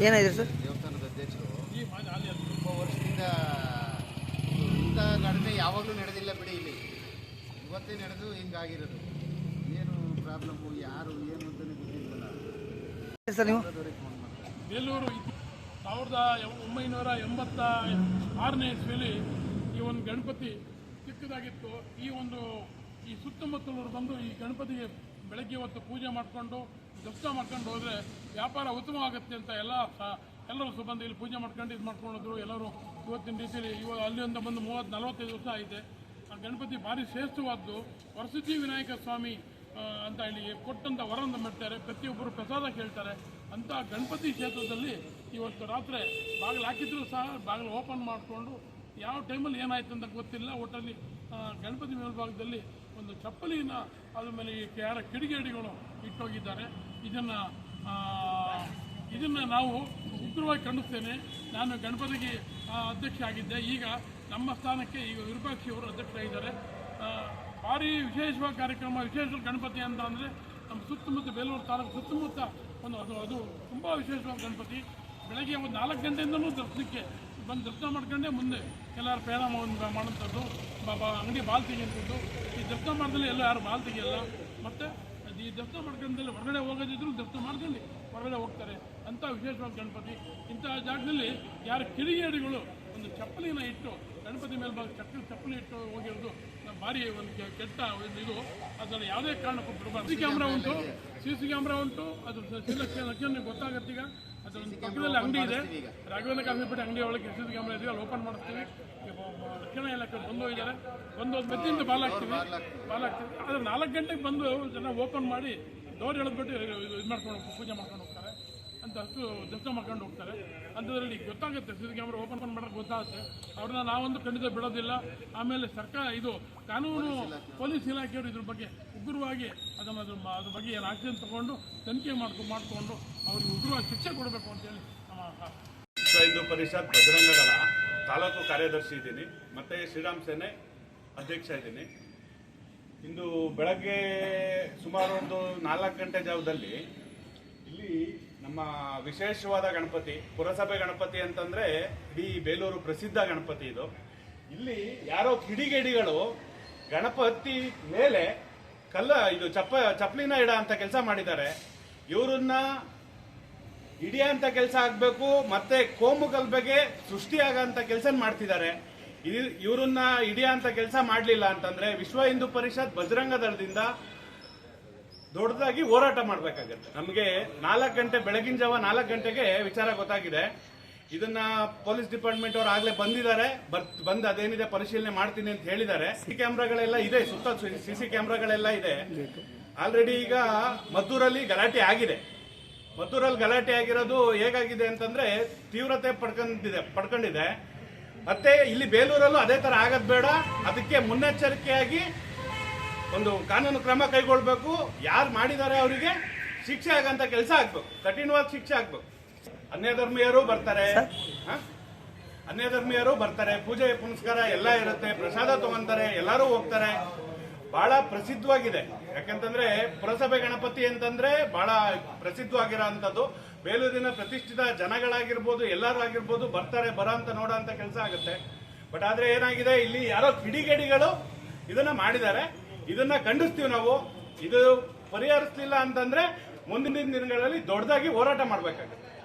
ಏನಾಗಿದೆ ಸರ್? ದೇವಸ್ಥಾನದ ಅಧ್ಯಕ್ಷರು ತುಂಬ ವರ್ಷದಿಂದ ಇಂಥ ಘಟನೆ ಯಾವಾಗಲೂ ನಡೆದಿಲ್ಲ ಬಿಡಿ ಇಲ್ಲಿ. ಇವತ್ತೇ ನಡೆದು ಹಿಂಗಾಗಿರೋದು. ಏನು ಪ್ರಾಬ್ಲಮ್ಮು ಯಾರು ಏನು ಅಂತಲೇ ಗೊತ್ತಿಲ್ಲ ಸರ್ ನೀವು? ಬೇಲೂರು ಸಾವಿರದ ಒಂಬೈನೂರ ಎಂಬತ್ತ ಆರನೇ ಇಸ್ವಿಯಲ್ಲಿ ಈ ಒಂದು ಗಣಪತಿ ಚಿಕ್ಕದಾಗಿತ್ತು. ಈ ಒಂದು ಈ ಸುತ್ತಮುತ್ತಲವರು ಬಂದು ಈ ಗಣಪತಿಗೆ ಬೆಳಗ್ಗೆ ಹೊತ್ತು ಪೂಜೆ ಮಾಡಿಕೊಂಡು ದರ್ಶನ ಮಾಡ್ಕೊಂಡು ಹೋದರೆ ವ್ಯಾಪಾರ ಉತ್ತಮವಾಗುತ್ತೆ ಅಂತ ಎಲ್ಲ ಎಲ್ಲರೂ ಸಹ ಬಂದು ಇಲ್ಲಿ ಪೂಜೆ ಮಾಡ್ಕೊಂಡು ಇದು ಮಾಡ್ಕೊಂಡಿದ್ರು. ಎಲ್ಲರೂ ಇವತ್ತಿನ ರೀತಿಯಲ್ಲಿ ಇವಾಗ ಅಲ್ಲಿಂದ ಬಂದು ಮೂವತ್ತು, ನಲವತ್ತೈದು ವರ್ಷ ಆಗಿದೆ ಆ ಗಣಪತಿ ಭಾರಿ ಶ್ರೇಷ್ಠವಾದ್ದು. ವರಸಿದ್ಧಿ ವಿನಾಯಕ ಸ್ವಾಮಿ ಅಂತ ಹೇಳಿ ಕೊಟ್ಟಂಥ ವರವನ್ನು ಮಾಡ್ತಾರೆ. ಪ್ರತಿಯೊಬ್ಬರು ಪ್ರಸಾದ ಕೇಳ್ತಾರೆ. ಅಂತ ಗಣಪತಿ ಕ್ಷೇತ್ರದಲ್ಲಿ ಇವತ್ತು ರಾತ್ರಿ ಬಾಗಿಲು ಹಾಕಿದ್ರು ಸಹ, ಬಾಗಿಲು ಓಪನ್ ಮಾಡಿಕೊಂಡು ಯಾವ ಟೈಮಲ್ಲಿ ಏನಾಯ್ತು ಅಂತ ಗೊತ್ತಿಲ್ಲ. ಒಟ್ಟಲ್ಲಿ ಗಣಪತಿ ಮೇಲ್ಭಾಗದಲ್ಲಿ ಒಂದು ಚಪ್ಪಲಿನ ಅದ್ರ ಮೇಲೆ ಯಾರ ಕಿಡಿಗೇಡಿಗಳು ಇಟ್ಟೋಗಿದ್ದಾರೆ. ಇದನ್ನು ಇದನ್ನು ನಾವು ಉಗ್ರವಾಗಿ ಖಂಡಿಸ್ತೇನೆ. ನಾನು ಗಣಪತಿಗೆ ಅಧ್ಯಕ್ಷ ಆಗಿದ್ದೆ ಈಗ ನಮ್ಮ ಸ್ಥಾನಕ್ಕೆ ಈಗ ವಿರೂಪಾಕ್ಷಿ ಅವರು ಅಧ್ಯಕ್ಷರಾಗಿದ್ದಾರೆ. ಭಾರಿ ವಿಶೇಷವಾದ ಕಾರ್ಯಕ್ರಮ, ವಿಶೇಷ ಗಣಪತಿ ಅಂತ ಅಂದರೆ ನಮ್ಮ ಸುತ್ತಮುತ್ತ ಬೇಲೂರು ತಾಲೂಕು ಸುತ್ತಮುತ್ತ ಒಂದು, ಅದು ಅದು ತುಂಬ ವಿಶೇಷವಾದ ಗಣಪತಿ. ಬೆಳಗ್ಗೆ ಒಂದು ನಾಲ್ಕು ಗಂಟೆಯಿಂದಲೂ ದರ್ಶನಕ್ಕೆ ಬಂದು ದರ್ಶನ ಮಾಡ್ಕೊಂಡೇ ಮುಂದೆ ಎಲ್ಲರೂ ಪ್ರಯಾಣ ಮಾಡೋಂಥದ್ದು ಅಂಗಡಿ ಬಾಲ್ ತೆಗೆಯುವಂಥದ್ದು. ಈ ದರ್ಶನ ಮಾಡಿದಲ್ಲಿ ಎಲ್ಲ ಯಾರು ಬಾಲ್ ತೆಗಿಯಲ್ಲ. ಮತ್ತು ಈ ದರ್ಶನ ಮಾಡ್ಕೊಂಡಲ್ಲಿ ಹೊರಗಡೆ ಹೋಗೋದಿದ್ರು ದರ್ಶನ ಮಾಡ್ಕೊಂಡು ಹೊರಗಡೆ ಹೋಗ್ತಾರೆ ಅಂತ ವಿಶೇಷವಾಗಿ ಗಣಪತಿ ಇಂತಹ ಜಾಗದಲ್ಲಿ ಯಾರು ಕಿಡಿಗೇಡಿಗಳು ಒಂದು ಚಪ್ಪಲಿನ ಇಟ್ಟು ಗಣಪತಿ ಮೇಲ್ಭಾಗ ಚಪ್ಪಲಿ ಚಪ್ಪಲಿ ಇಟ್ಟು ಹೋಗಿರೋದು ಭಾರಿ ಒಂದು ಕೆಟ್ಟ ಒಂದು ಇದು ಅದನ್ನು ಯಾವುದೇ ಕಾರಣಕ್ಕೂ ಬಿಡಬಾರ್ದು ಕ್ಯಾಮ್ರಾ ಉಂಟು ಸಿ ಸಿ ಕ್ಯಾಮ್ರಾ ಉಂಟು ಅದ್ರ ಗೊತ್ತಾಗತ್ತೆ ಒಂದು ಪಕ್ಕದಲ್ಲಿ ಅಂಗಡಿ ಇದೆ. ರಾಘವೇಂದ್ರ ಕಾಫಿಪೇಟೆ ಅಂಗಡಿ ಒಳಗೆ ಸಿ ಸಿ ಕ್ಯಾಮ್ರಾ ಇದೆ. ಅಲ್ಲಿ ಓಪನ್ ಮಾಡ್ತೀವಿ ರಕ್ಷಣಾ ಇಲಾಖೆ ಬಂದು ಇದ್ದಾರೆ ಬಂದು ಒಂದು ಮೆತ್ತಿಂದ ಬಾಲ್ ಹಾಕ್ತೀವಿ. ಬಾಲ್ ಹಾಕ್ತೀವಿ. ಆದರೆ ನಾಲ್ಕು ಗಂಟೆಗೆ ಬಂದು ಜನ ಓಪನ್ ಮಾಡಿ ಡೋರ್ ಎಳೆದ್ಬಿಟ್ಟು ಇದು ಮಾಡ್ಕೊಂಡು ಪೂಜೆ ಮಾಡ್ಕೊಂಡು ಅಂತ ಅಷ್ಟು ದರ್ಶನ ಮಾಡ್ಕೊಂಡು ಹೋಗ್ತಾರೆ. ಅಂಥದ್ರಲ್ಲಿ ಗೊತ್ತಾಗುತ್ತೆ ಸಿ ಸಿ ಕ್ಯಾಮ್ರಾ ಓಪನ್ ಮಾಡೋಕೆ ಗೊತ್ತಾಗುತ್ತೆ. ಅವ್ರನ್ನ ನಾವೊಂದು ಖಂಡಿತ ಬಿಡೋದಿಲ್ಲ. ಆಮೇಲೆ ಸರ್ಕಾರ ಇದು ಕಾನೂನು ಪೊಲೀಸ್ ಇಲಾಖೆಯವರು ಇದ್ರ ಬಗ್ಗೆ ಉಗ್ರವಾಗಿ ಅದನ್ನು ಅದ್ರ ಅದ್ರ ಬಗ್ಗೆ ಏನು ಆಕ್ಷನ್ ತಗೊಂಡು ತನಿಖೆ ಮಾಡ್ಕೊಂಡು ಮಾಡಿಕೊಂಡು ಅವ್ರಿಗೆ ಉಗ್ರವಾಗಿ ಶಿಕ್ಷೆ ಕೊಡಬೇಕು ಅಂತೇಳಿ ನಮ್ಮ ಹಿಂದೂ ಪರಿಷತ್ ಬಜರಂಗದಳ ತಾಲೂಕು ಕಾರ್ಯದರ್ಶಿ ಇದ್ದೀನಿ. ಮತ್ತು ಶ್ರೀರಾಮ್ ಸೇನೆ ಅಧ್ಯಕ್ಷ ಇದ್ದೀನಿ. ಇಂದು ಬೆಳಗ್ಗೆ ಸುಮಾರು ಒಂದು ನಾಲ್ಕು ಗಂಟೆ ಜಾವದಲ್ಲಿ ಇಲ್ಲಿ ನಮ್ಮ ವಿಶೇಷವಾದ ಗಣಪತಿ, ಪುರಸಭೆ ಗಣಪತಿ ಅಂತಂದ್ರೆ ಇಡೀ ಬೇಲೂರು ಪ್ರಸಿದ್ಧ ಗಣಪತಿ ಇದು. ಇಲ್ಲಿ ಯಾರೋ ಕಿಡಿಗೇಡಿಗಳು ಗಣಪತಿ ಮೇಲೆ ಕಲ್ಲ, ಇದು ಚಪ್ಪ, ಚಪ್ಪಲಿನ ಇಡ ಅಂತ ಕೆಲಸ ಮಾಡಿದ್ದಾರೆ. ಇವರನ್ನ ಹಿಡಿಯಂತ ಕೆಲಸ ಆಗಬೇಕು, ಮತ್ತೆ ಕೋಮು ಗಲಭೆಗೆ ಸೃಷ್ಟಿಯಾಗಂತ ಕೆಲಸ ಮಾಡ್ತಿದ್ದಾರೆ. ಇವರನ್ನ ಇವ್ರನ್ನ ಹಿಡಿಯಂತ ಕೆಲಸ ಮಾಡಲಿಲ್ಲ ಅಂತಂದ್ರೆ ವಿಶ್ವ ಹಿಂದೂ ಪರಿಷತ್ ಬಜರಂಗ ದಳದಿಂದ ದೊಡ್ಡದಾಗಿ ಹೋರಾಟ ಮಾಡಬೇಕಾಗತ್ತೆ. ನಮಗೆ ನಾಲ್ಕು ಗಂಟೆ, ಬೆಳಗಿನ ಜಾವ ನಾಲ್ಕು ಗಂಟೆಗೆ ವಿಚಾರ ಗೊತ್ತಾಗಿದೆ. ಇದನ್ನ ಪೊಲೀಸ್ ಡಿಪಾರ್ಟ್ಮೆಂಟ್ ಅವರು ಆಗ್ಲೇ ಬಂದಿದ್ದಾರೆ. ಬಂದು ಅದೇನಿದೆ ಪರಿಶೀಲನೆ ಮಾಡ್ತೀನಿ ಅಂತ ಹೇಳಿದ್ದಾರೆ. ಸಿ ಕ್ಯಾಮ್ರಾಗಳೆಲ್ಲ ಇದೆ, ಸುತ್ತ ಸಿಸಿ ಕ್ಯಾಮ್ರಾಗಳೆಲ್ಲ ಇದೆ. ಆಲ್ರೆಡಿ ಈಗ ಮದ್ದೂರಲ್ಲಿ ಗಲಾಟೆ ಆಗಿದೆ. ಮದ್ದೂರಲ್ಲಿ ಗಲಾಟೆ ಆಗಿರೋದು ಹೇಗಾಗಿದೆ ಅಂತಂದ್ರೆ ತೀವ್ರತೆ ಪಡ್ಕೊಂಡಿದೆ ಪಡ್ಕೊಂಡಿದೆ. ಮತ್ತೆ ಇಲ್ಲಿ ಬೇಲೂರಲ್ಲೂ ಅದೇ ತರ ಆಗದ್ ಬೇಡ. ಅದಕ್ಕೆ ಮುನ್ನೆಚ್ಚರಿಕೆಯಾಗಿ ಒಂದು ಕಾನೂನು ಕ್ರಮ ಕೈಗೊಳ್ಬೇಕು. ಯಾರು ಮಾಡಿದ್ದಾರೆ ಅವರಿಗೆ? ಶಿಕ್ಷೆ ಆಗಂತ ಕೆಲಸ ಆಗ್ಬೇಕು. ಕಠಿಣವಾದ ಶಿಕ್ಷೆ ಆಗ್ಬೇಕು. ಅನ್ಯ ಧರ್ಮೀಯರು ಬರ್ತಾರೆ ಹ? ಅನ್ಯ ಧರ್ಮೀಯರು ಬರ್ತಾರೆ. ಪೂಜೆ ಪುನಸ್ಕಾರ ಎಲ್ಲ ಇರುತ್ತೆ. ಪ್ರಸಾದ ತಗೊಂತಾರೆ. ಎಲ್ಲರೂ ಹೋಗ್ತಾರೆ. ಬಹಳ ಪ್ರಸಿದ್ಧವಾಗಿದೆ. ಯಾಕಂತಂದ್ರೆ ಪುರಸಭೆ ಗಣಪತಿ ಅಂತಂದ್ರೆ ಬಹಳ ಪ್ರಸಿದ್ಧವಾಗಿರೋ ಅಂಥದ್ದು ಬೇಲೂರಿನ ಪ್ರತಿಷ್ಠಿತ ಜನಗಳಾಗಿರ್ಬೋದು ಎಲ್ಲರೂ ಆಗಿರ್ಬೋದು ಬರ್ತಾರೆ ಬರೋ ಅಂತ ನೋಡೋ ಅಂತ ಕೆಲಸ ಆಗುತ್ತೆ. ಬಟ್ ಆದ್ರೆ ಏನಾಗಿದೆ? ಇಲ್ಲಿ ಯಾರೋ ಕಿಡಿಗೇಡಿಗಳು ಇದನ್ನ ಮಾಡಿದ್ದಾರೆ. ಇದನ್ನ ಖಂಡಿಸ್ತೀವಿ ನಾವು. ಇದು ಪರಿಹರಿಸಲಿಲ್ಲ ಅಂತಂದ್ರೆ ಮುಂದಿನ ದಿನಗಳಲ್ಲಿ ದೊಡ್ಡದಾಗಿ ಹೋರಾಟ ಮಾಡ್ಬೇಕಾಗುತ್ತೆ.